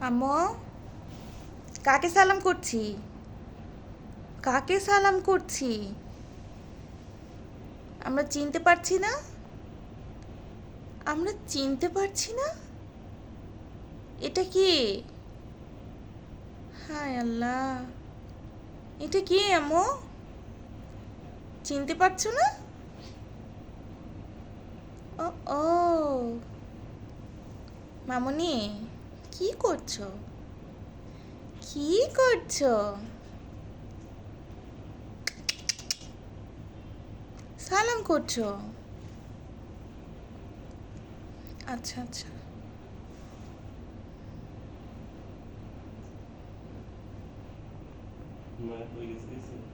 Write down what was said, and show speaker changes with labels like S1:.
S1: আম্মু, কাকে সালাম করছি? কাকে সালাম করছি? আমরা চিনতে পারছি না? আমরা চিনতে পারছি না? এটা কি? হায় আল্লাহ। এটা কি আম্মু? চিনতে পারছ না? ও ও। মামনি? কি করছ? কি করছ? সালাম করছ? আচ্ছা আচ্ছা।